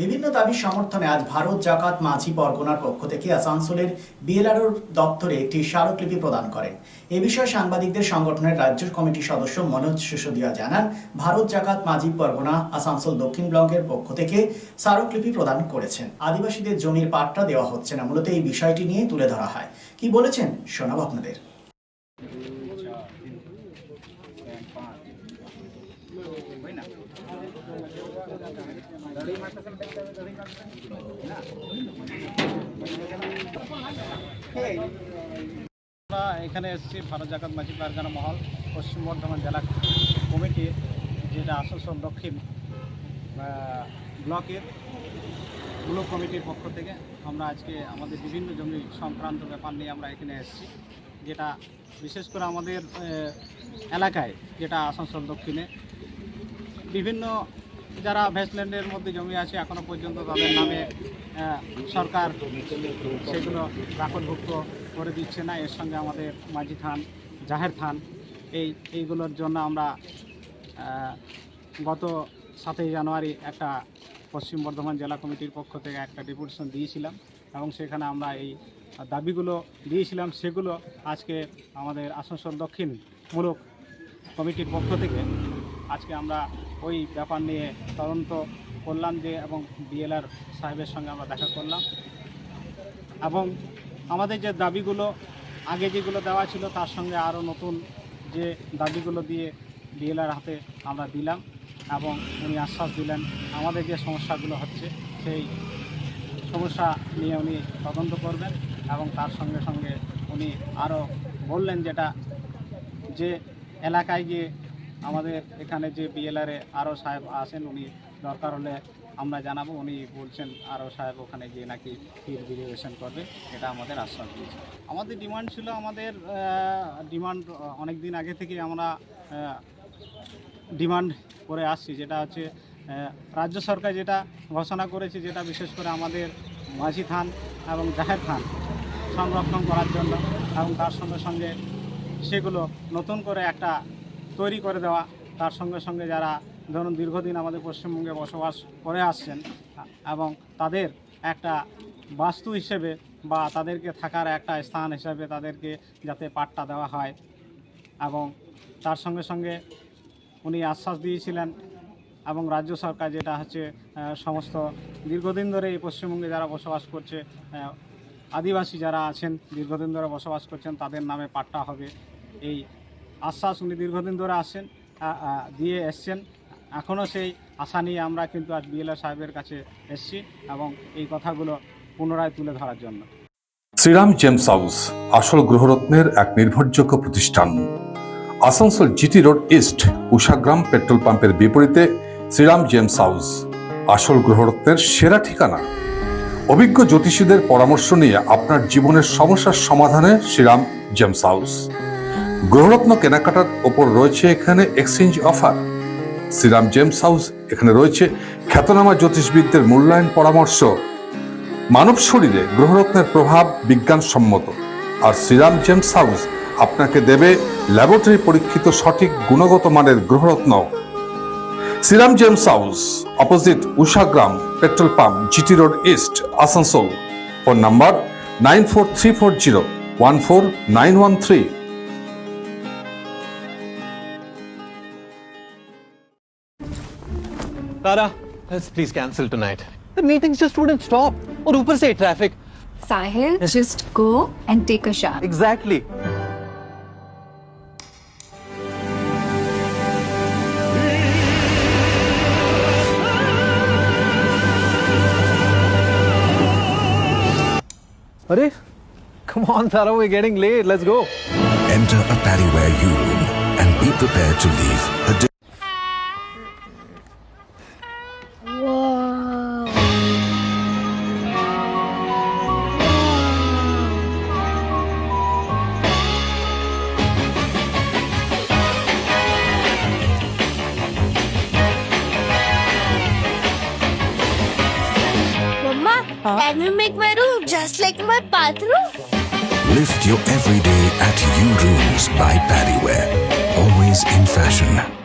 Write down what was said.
বিভিন্ন দাবি সমর্থনে আজ ভারত জাকাত মাঝি পরগনার পক্ষ থেকে আসানসোলের বিএলআরওর দপ্তরে একটি স্মারকলিপি প্রদান করেন। এ বিষয়ে সাংবাদিকদের সংগঠনের রাজ্য কমিটির সদস্য মনোজ সিসোদিয়া জানান, ভারত জাকাত মাঝি পরগনা আসানসোল দক্ষিণ ব্লকের পক্ষ থেকে স্মারকলিপি প্রদান করেছেন। আদিবাসীদের জমির পাট্টা দেওয়া হচ্ছে না, মূলত এই বিষয়টি নিয়ে তুলে ধরা হয়। কি বলেছেন, শোনাব আপনাদের। আমরা এখানে এসেছি ভারত জাকাত মাঝি পারগানা মহল, পশ্চিম বর্ধমান জেলা কমিটি, যেটা আসানসোল দক্ষিণ ব্লকের ব্লক কমিটির পক্ষ থেকে আমরা আজকে আমাদের বিভিন্ন জমি সংক্রান্ত ব্যাপার নিয়ে আমরা এখানে এসেছি, যেটা বিশেষ করে আমাদের এলাকায়, যেটা আসানসোল দক্ষিণে, বিভিন্ন যারা ভেস্টল্যান্ডের মধ্যে জমি আছে, এখনও পর্যন্ত তাদের নামে সরকার সেগুলো রাখনভুক্ত করে দিচ্ছে না। এর সঙ্গে আমাদের মাঝি থান, জাহের থান, এই, এইগুলোর জন্য আমরা গত সাতই জানুয়ারি একটা পশ্চিম বর্ধমান জেলা কমিটির পক্ষ থেকে একটা ডেপুটেশন দিয়েছিলাম এবং সেখানে আমরা এই দাবিগুলো দিয়েছিলাম। সেগুলো আজকে আমাদের আসানসোল দক্ষিণ মূলক কমিটির পক্ষ থেকে আজকে আমরা ওই ব্যাপার নিয়ে তদন্ত করলাম যে এবং বিএলআর সাহেবের সঙ্গে আমরা দেখা করলাম। এবং আমাদের যে দাবিগুলো, আগে যেগুলো দেওয়া ছিল তার সঙ্গে আরও নতুন যে দাবিগুলো দিয়ে বিএলআর হাতে আমরা দিলাম এবং উনি আশ্বাস দিলেন, আমাদের যে সমস্যাগুলো হচ্ছে সেই সমস্যা নিয়ে উনি তদন্ত করবেন এবং তার সঙ্গে সঙ্গে উনি আরও বললেন যেটা যে এলাকায় গিয়ে আমাদের এখানে যে বিএলআরে আরও সাহেব আসেন উনি দরকার হলে আমরা জানাব। উনি বলছেন আরও সাহেব ওখানে গিয়ে নাকি ফির রিজার্ভেশন করবে। এটা আমাদের আশ্বাস দিয়েছে। আমাদের ডিমান্ড ছিল আমাদের ডিমান্ড অনেক দিন আগে থেকে আমরা ডিমান্ড করে আসছি। যেটা হচ্ছে রাজ্য সরকার যেটা ঘোষণা করেছে, যেটা বিশেষ করে আমাদের মাঝি থান এবং জাহের থান সংরক্ষণ করার জন্য এবং তার সঙ্গে সঙ্গে সেগুলো নতুন করে একটা তৈরি করে দেওয়া, তার সঙ্গে সঙ্গে যারা ধরুন দীর্ঘদিন আমাদের পশ্চিমবঙ্গে বসবাস করে আসছেন, এবং তাদের একটা বাস্তু হিসেবে বা তাদেরকে থাকার একটা স্থান হিসেবে তাদেরকে যাতে পাট্টা দেওয়া হয়, এবং তার সঙ্গে সঙ্গে উনি আশ্বাস দিয়েছিলেন, এবং রাজ্য সরকার যেটা হচ্ছে সমস্ত দীর্ঘদিন ধরে এই পশ্চিমবঙ্গে যারা বসবাস করছে আদিবাসী যারা আছেন, দীর্ঘদিন ধরে বসবাস করছেন, তাদের নামে পাট্টা হবে, এই আশ্বাস উনি দীর্ঘদিন ধরে আসছেন আ- আ, দিয়ে এসছেন। এখনও সেই আশা নিয়ে আমরা কিন্তু আজ বিএলআর সাহেবের কাছে এসছি এবং এই কথাগুলো পুনরায় তুলে ধরার জন্য। শ্রীরাম জেমস হাউস আসল গ্রহরত্নের এক নির্ভরযোগ্য প্রতিষ্ঠান। Asansol GT road east Ushagram petrol পাম্পের বিপরীতে শ্রীরাম জেমস হাউস আসল গ্রহরত্নের সেরা ঠিকানা। অভিজ্ঞ জ্যোতিষীদের পরামর্শ নিয়ে আপনার জীবনের সমস্যার সমাধানে শ্রীরাম জেমস হাউস। গ্রহরত্ন কেনাকাটার ওপর রয়েছে এখানে exchange offer Shriram gems house এখানে রয়েছে খ্যাতনামা জ্যোতিষবিদদের মূল্যায়ন পরামর্শ। মানব শরীরে গ্রহরত্নের প্রভাব বিজ্ঞানসম্মত। আর শ্রীরাম জেমস হাউস আপনাকে দেবে ল্যাবরেটরি পরীক্ষিত সঠিক গুণগত মানের গ্রহরত্ন Shriram gems house opposite Ushagram petrol pump GT road east Asansol. Phone number nine four three four zero one four nine one three Tara, let's please cancel tonight. The meetings just wouldn't stop. और ऊपर से traffic. Sahil, just go and take a shower. Exactly. Arey, come on, Tara, we're getting late. Let's go. Enter a Paddyware U room and be prepared to leave a can we make my room just like my bathroom? Lift your everyday at U Rooms by Paddyware. Always in fashion.